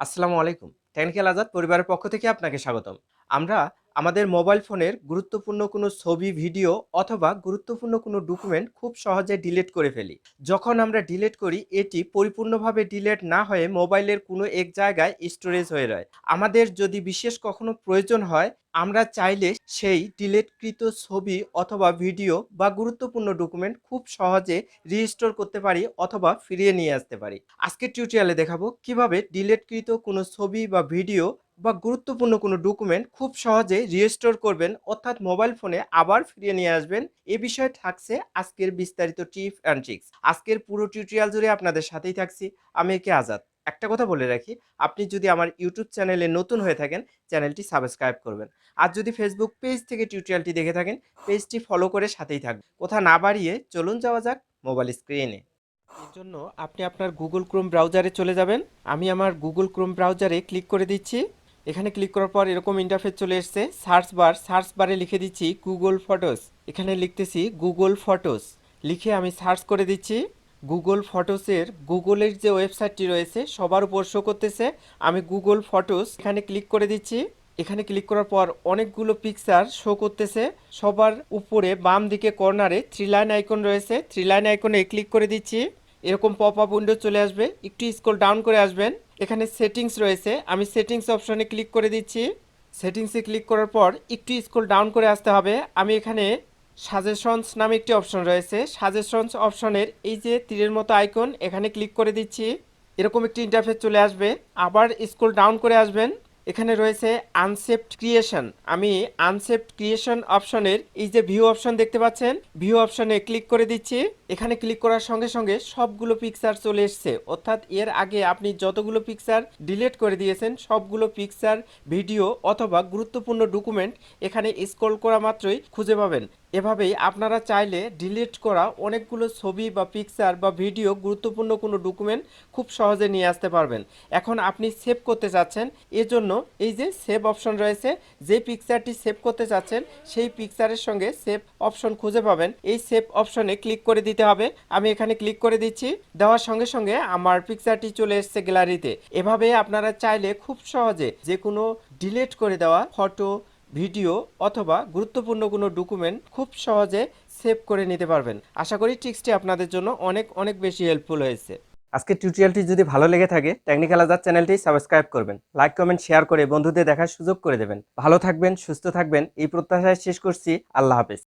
আসসালামু আলাইকুম। টেকনিক্যাল আজাদ পরিবারের পক্ষ থেকে আপনাকে স্বাগতম। আমরা আমাদের মোবাইল ফোনের গুরুত্বপূর্ণ কোনো ছবি, ভিডিও অথবা গুরুত্বপূর্ণ কোনো ডকুমেন্ট খুব সহজে ডিলিট করে ফেলি। যখন আমরা ডিলিট করি, এটি পরিপূর্ণভাবে ডিলিট না হয়ে মোবাইলের কোনো এক জায়গায় স্টোরেজ হয়ে রয়। আমাদের যদি বিশেষ কখনো প্রয়োজন হয় আমরা চাইলে সেই ডিলেটকৃত ছবি অথবা ভিডিও বা গুরুত্বপূর্ণ ডকুমেন্ট খুব সহজে রিস্টোর করতে পারি অথবা ফিরিয়ে নিয়ে আসতে পারি। আজকের টিউটোরিয়ালে দেখাবো কীভাবে ডিলেটকৃত কোনো ছবি বা ভিডিও বা গুরুত্বপূর্ণ কোনো ডকুমেন্ট খুব সহজে রিস্টোর করবেন অর্থাৎ মোবাইল ফোনে আবার ফিরিয়ে নিয়ে আসবেন। এ বিষয়ে থাকছে আজকের বিস্তারিত টিপ অ্যান্ড ট্রিক্স। আজকের পুরো টিউটোরিয়াল জুড়ে আপনাদের সাথেই থাকছি। আমি একে আজাদ। একটা কথা বলে রাখি, আপনি যদি আমার ইউটিউব চ্যানেলে নতুন হয়ে থাকেন চ্যানেলটি সাবস্ক্রাইব করবেন। আর যদি ফেসবুক পেজ থেকে টিউটোরিয়ালটি দেখে থাকেন পেজটি ফলো করে সাথেই থাকবেন। কথা না বাড়িয়ে চলুন যাওয়া যাক মোবাইল স্ক্রিনে এর জন্য আপনি আপনার গুগল ক্রোম ব্রাউজারে চলে যাবেন। আমি আমার গুগল ক্রোম ব্রাউজারে ক্লিক করে দিচ্ছি। এখানে ক্লিক করার পর এরকম ইন্টারফেস চলে এসছে। সার্চ বার সার্চ বারে লিখে দিচ্ছি গুগল ফটোস এখানে লিখতেছি গুগল ফটোস লিখে আমি সার্চ করে দিচ্ছি। গুগল ফটোসের গুগলের যে ওয়েবসাইটটি রয়েছে, সবার উপর শো করতেছে। আমি গুগল ফটোস এখানে ক্লিক করে দিচ্ছি। এখানে ক্লিক করার পর অনেকগুলো পিকচার শো করতেছে। সবার উপরে বাম দিকে কর্নারে থ্রি লাইন আইকন রয়েছে। থ্রি লাইন আইকনে ক্লিক করে দিচ্ছি। এরকম পপ আপ উইন্ডো চলে আসবে। একটু স্ক্রল ডাউন করে আসবেন। এখানে সেটিংস রয়েছে। আমি সেটিংস অপশনে ক্লিক করে দিচ্ছি। সেটিংসে ক্লিক করার পর একটু স্ক্রল ডাউন করে আসতে হবে। আমি এখানে সাজেশনস নামে একটি অপশন রয়েছে। সাজেশনস অপশনের এই যে তীরের মতো আইকন, এখানে ক্লিক করে দিচ্ছি। এরকম একটি ইন্টারফেস চলে আসবে। আবার স্কুল ডাউন করে আসবেন। এখানে রয়েছে আনসেপ্ট ক্রিয়েশন আমি আনসেপ্ট ক্রিয়েশন অপশনের এই যে ভিউ অপশন দেখতে পাচ্ছেন ভিউ অপশনে ক্লিক করে দিচ্ছি। এখানে ক্লিক করার সঙ্গে সঙ্গে সবগুলো পিকচার চলে এসছে। অর্থাৎ এর আগে আপনি যতগুলো পিকচার ডিলিট করে দিয়েছেন, সবগুলো পিকচার ভিডিও অথবা গুরুত্বপূর্ণ ডকুমেন্ট এখানে স্ক্রল করা মাত্রই খুঁজে পাবেন। এভাবেই আপনারা চাইলে ডিলিট করা অনেকগুলো ছবি বা পিকচার বা ভিডিও গুরুত্বপূর্ণ কোনো ডকুমেন্ট খুব সহজে নিয়ে আসতে পারবেন। এখন আপনি সেভ করতে চাচ্ছেন, এজন্য এই যে সেভ অপশন রয়েছে, যে পিকচারটি সেভ করতে চাচ্ছেন, সেই পিকচারের সঙ্গে সেভ অপশন খুঁজে পাবেন। এই সেভ অপশনে ক্লিক করে দিতে হবে। আমি এখানে ক্লিক করে দিচ্ছি। দেওয়ার সঙ্গে সঙ্গে আমার পিকচারটি চলে এসছে গ্যালারিতে এভাবে আপনারা চাইলে খুব সহজে যে কোনো ডিলিট করে দেওয়া ফটো ভিডিও অথবা গুরুত্বপূর্ণ কোনো ডকুমেন্ট খুব সহজে সেভ করে নিতে পারবেন। আশা করি ট্রিক্সটি আপনাদের জন্য অনেক অনেক বেশি হেল্পফুল হয়েছে। আজকের টিউটোরিয়ালটি যদি ভালো লেগে থাকে টেকনিক্যাল আজাদ চ্যানেলটি সাবস্ক্রাইব করবেন লাইক কমেন্ট শেয়ার করে বন্ধুদের দেখার সুযোগ করে দেবেন। ভালো থাকবেন, সুস্থ থাকবেন, এই প্রত্যাশায় শেষ করছি। আল্লাহ হাফেজ।